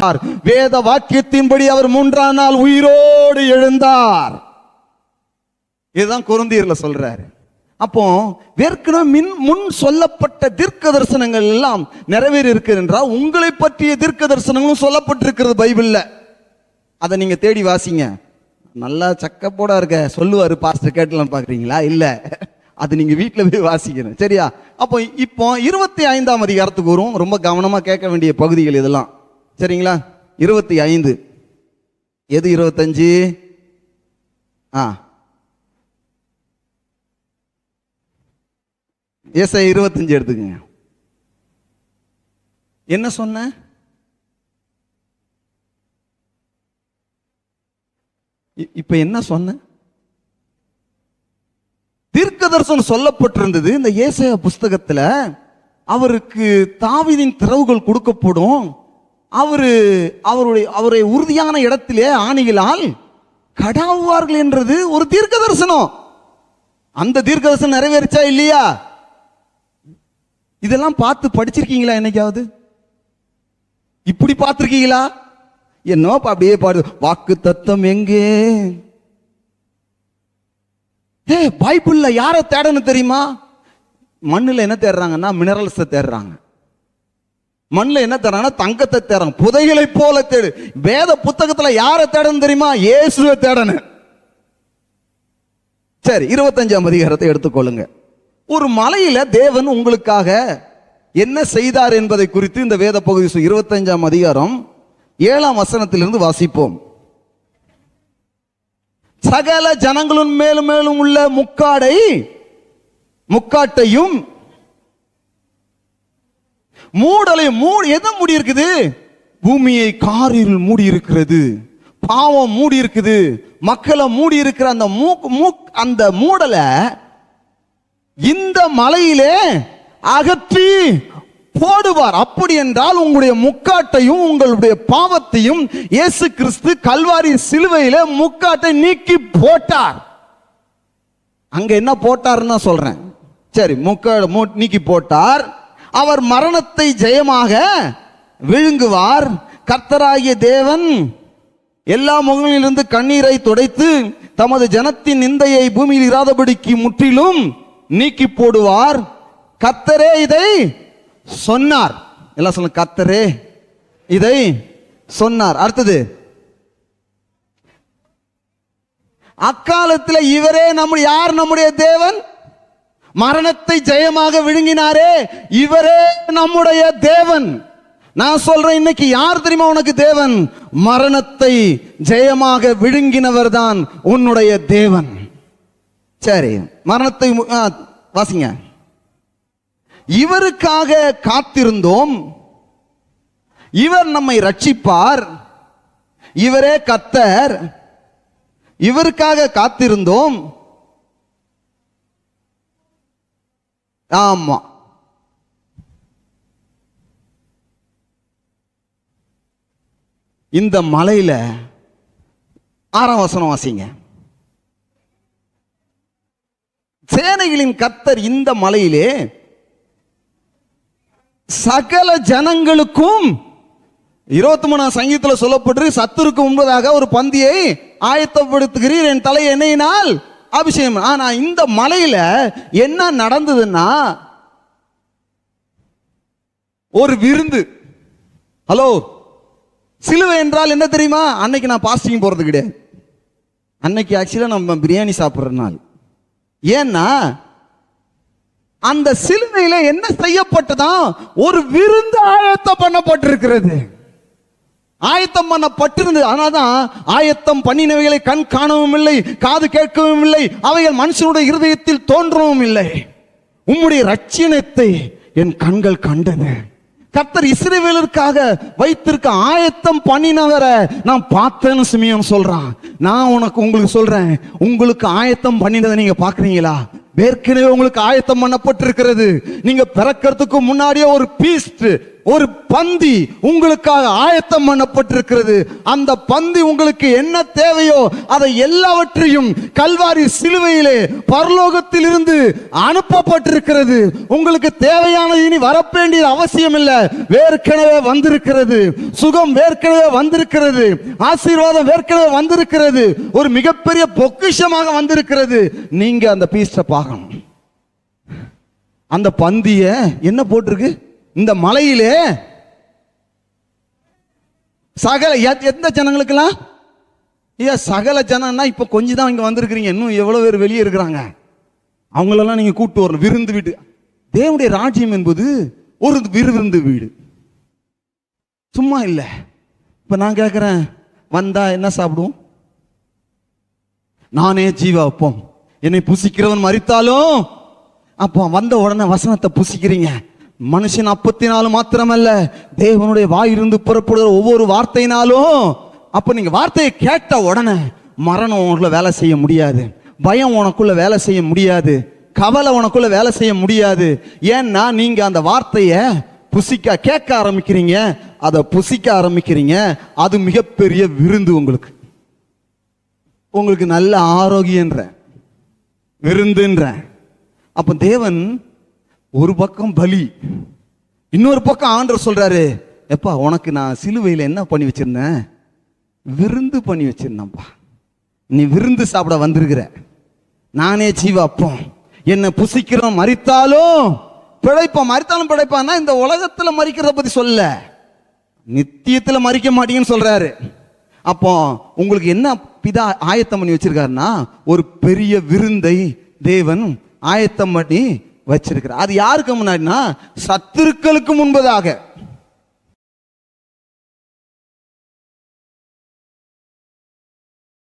எழுந்தார் வேத வாக்கியத்தின்படி அவர் மூன்றாம் நாள் உயிரோடு எழுந்தார். இதுதான் குருந்தீர்ல சொல்றாரு. அப்போ ஏற்கனவே மின் முன் சொல்லப்பட்ட தீர்க்க தரிசனங்கள் எல்லாம் நிறைவேறி இருக்கிறது என்றால் உங்களை பற்றிய தீர்க்க தரிசனங்களும் சொல்லப்பட்டிருக்கிறது பைபிளில். அதை நீங்க தேடி வாசிங்க. நல்லா சக்கப்போட இருக்க சொல்லுவாரு பாஸ்டர் கேட்டலாம் பாக்குறீங்களா இல்ல. அது நீங்க வீட்டில் போய் வாசிக்கணும். சரியா? அப்போ இப்போ இருபத்தி ஐந்தாம் அதிகாரத்துக்கு வரும். ரொம்ப கவனமா கேட்க வேண்டிய பகுதிகள் இதெல்லாம். சரிங்களா? இருபத்தி ஐந்து. எது இருபத்தஞ்சு? ஆ. ஏசை இருபத்தஞ்சு எடுத்துக்கங்க. என்ன சொன்ன? இப்ப என்ன சொன்ன? தீர்க்க தரிசனம் சொல்லப்பட்டிருந்தது. இந்த ஏசைய புஸ்தகத்துல அவருக்கு தாவிதின் திறவுகள் கொடுக்கப்படும். அவர் அவருடைய அவரை உறுதியான இடத்திலே ஆணிகளால் கடாவுவார்கள் என்றது ஒரு தீர்க்க தரிசனம் அந்த தீர்க்க தரிசனம் நிறைவேறிச்சா இல்லையா? இதெல்லாம் பார்த்து படிச்சிருக்கீங்களா என்னைக்காவது? இப்படி பார்த்துருக்கீங்களா? என்னோப்பா அப்படியே பாடு வாக்கு தத்தம் எங்கே? ஏ பைபிள்ல யாரை தேடணும் தெரியுமா? மண்ணில் என்ன தேடுறாங்கன்னா மினரல்ஸை தேடுறாங்க. மண்ணுல என்ன தேடுறாங்கன்னா தங்கத்தை தேடுறாங்க புதைகளை போல தேடு. வேத புத்தகத்துல யாரை தேடணும் தெரியுமா? இயேசுவை தேடணும். சரி இருபத்தஞ்சாம் அதிகாரத்தை எடுத்துக்கொள்ளுங்க. ஒரு மலையில தேவன் உங்களுக்காக என்ன செய்தார் என்பதை குறித்து இந்த வேத பகுதி இருபத்தஞ்சாம் அதிகாரம் ஏழாம் வசனத்திலிருந்து வாசிப்போம். சகல ஜனங்களும் மேலும் மேலும் உள்ள முக்காடை முக்காட்டையும் மூடலை மூடி எதை மூடி இருக்குது பூமியை காரில் மூடி இருக்கிறது பாவம் மூடி இருக்குது மக்களை மூடி இருக்கிற அந்த மூக் மூக் அந்த மூடலை இந்த மலையிலே அகற்றி போடுவார். அப்படி என்றால் உங்களுடைய முக்காட்டையும் உங்களுடைய பாவத்தையும் இயேசு கிறிஸ்து கல்வாரி சிலுவையில முக்காட்டை நீக்கி போட்டார். அங்க என்ன போட்டாருன்னு நான் சொல்றேன். சரி முக்க நீக்கி போட்டார். அவர் மரணத்தை ஜெயமாக விழுங்குவார். கர்த்தராகிய தேவன் எல்லா முகங்களிலிருந்து கண்ணீரை துடைத்து தமது ஜனத்தின் நிந்தையை பூமியில் இராதபடிக்கு முற்றிலும் நீக்கி போடுவார். கத்தரே இதை சொன்னார். எல்லாம் சொல்ல கத்தரே இதை சொன்னார். அடுத்தது அக்காலத்தில் இவரே நம்ம யார் நம்முடைய தேவன்? மரணத்தை ஜெயமாக விழுங்கினாரே இவரே நம்முடைய தேவன். நான் சொல்றேன் இன்னைக்கு யார் தெரியுமா உனக்கு தேவன்? மரணத்தை ஜெயமாக விழுங்கினவர் தான் உன்னுடைய தேவன். சரி மரணத்தை ஆ, வாசிங்க. இவருக்காக காத்திருந்தோம். இவர் நம்மை ரட்சிப்பார். இவரே கத்தர். இவருக்காக காத்திருந்தோம். ஆமா. இந்த மலையில ஆறாம் வசனம் வாசிங்க. சேனைகளின் கத்தர் இந்த மலையிலே சகல ஜனங்களுக்கும் இருபத்தி மூணாம் சங்கீதத்தில் சொல்லப்பட்டு சத்துருக்கு முன்பதாக ஒரு பந்தியை ஆயத்தப்படுத்துகிறீர். என் தலை என்னையினால் அபிஷேகம் ஆனால் இந்த மலையில் என்ன நடந்ததுன்னா ஒரு விருந்து. ஹலோ? சிலுவை என்றால் என்ன தெரியுமா? அன்னைக்கு நான் பாஸ்டிங் போகிறது கிடையாது. அன்னைக்கு ஆக்சுவலாக நம்ம பிரியாணி சாப்பிட்ற நாள். ஏன்னா அந்த சிலுவையில் என்ன செய்யப்பட்டதான் ஒரு விருந்து ஆயத்தம் பண்ணப்பட்டிருக்கிறது. ஆயத்தம் பண்ண பட்டிருந்தது ஆனாதான் ஆயத்தம் பண்ணினவைகளை கண் காணவும் இல்லை காது கேட்கவும் இல்லை அவைகள் மனுஷனுடைய இருதயத்தில் தோன்றவும் இல்லை. உம்முடைய ரட்சியத்தை என் கண்கள் கண்டது கர்த்தர் இஸ்ரேவேலருக்காக வைத்திருக்க ஆயத்தம் பண்ணினவரை நான் பார்த்தேன்னு சிமியன் சொல்றான். நான் உனக்கு உங்களுக்கு சொல்றேன் உங்களுக்கு ஆயத்தம் பண்ணினதை நீங்க பாக்குறீங்களா ஏற்கனவே உங்களுக்கு ஆயத்தம் பண்ணப்பட்டிருக்கிறது. நீங்க பிறக்கிறதுக்கு முன்னாடியே ஒரு பீஸ்ட் ஒரு பந்தி உங்களுக்காக ஆயத்தம் பண்ணப்பட்டிருக்கிறது. அந்த பந்தி உங்களுக்கு என்ன தேவையோ அதை எல்லாவற்றையும் கல்வாரி சிலுவையிலே பரலோகத்தில் இருந்து அனுப்பப்பட்டிருக்கிறது. உங்களுக்கு தேவையானது இனி வரப்பேண்டிய அவசியம் இல்லை வேர்க்கனவே வந்திருக்கிறது. சுகம் வேர்க்கனவே வந்திருக்கிறது. ஆசீர்வாதம் வேர்க்கனவே வந்திருக்கிறது. ஒரு மிகப்பெரிய பொக்கிஷமாக வந்திருக்கிறது. நீங்க அந்த பீஸ்ட பார்க்கணும். அந்த பந்திய என்ன போட்டிருக்கு? இந்த மலையிலே சகல எந்த ஜனங்களுக்கெல்லாம்? ஐயா சகல ஜனம்னா இப்போ கொஞ்சம் தான் இங்க வந்திருக்கிறீங்க. இன்னும் எவ்வளவு பேர் வெளியே இருக்கிறாங்க. அவங்களெல்லாம் நீங்க கூப்பிட்டு வரணும். விருந்து வீடு தேவனுடைய ராஜ்யம் என்பது ஒரு விருந்து வீடு. சும்மா இல்லை. இப்போ நான் கேட்குறேன் வந்தா என்ன சாப்பிடுவோம்? நானே ஜீவா வைப்போம். என்னை புசிக்கிறவன் மறித்தாலும் அப்போ வந்த உடனே வசனத்தை புசிக்கிறீங்க. மனுஷன் அப்பத்தினாலும் மாத்திரமல்ல தேவனுடைய வாயிலிருந்து புறப்படுகிற ஒவ்வொரு வார்த்தையினாலும் அப்ப நீங்க வார்த்தையை கேட்ட உடனே மரணம் உனக்குள்ள வேலை செய்ய முடியாது பயம் உனக்குள்ள வேலை செய்ய முடியாது கவலை உனக்குள்ள வேலை செய்ய முடியாது. ஏன்னா நீங்க அந்த வார்த்தையை புசிக்க கேட்க ஆரம்பிக்கிறீங்க. அதை புசிக்க ஆரம்பிக்கிறீங்க. அது மிகப்பெரிய விருந்து உங்களுக்கு. உங்களுக்கு நல்ல ஆரோக்கியன்ற விருந்துன்ற. அப்ப தேவன் ஒரு பக்கம் பலி இன்னொரு பக்கம் ஆண்டர் சொல்றாரு எப்பா உனக்கு நான் சிலுவையில் என்ன பண்ணி வச்சிருந்தேன்? விருந்து பண்ணி வச்சிருந்தேன்ப்பா. நீ விருந்து சாப்பிட வந்திருக்கிற. நானே ஜீவ அப்பம். என்னை புசிக்கிறோம் மறித்தாலும் பிழைப்பான் மறித்தாலும் பிழைப்பான்னா இந்த உலகத்தில் மறிக்கிறத பத்தி சொல்ல நித்தியத்தில் மறிக்க மாட்டீங்கன்னு சொல்றாரு. அப்போ உங்களுக்கு என்ன பிதா ஆயத்தம் பண்ணி வச்சிருக்காருன்னா ஒரு பெரிய விருந்தை தேவன் ஆயத்தம் பண்ணி வச்சிருக்கிறார். அது யாருக்கு முன்னாடினா சத்துருக்களுக்கு முன்பதாக.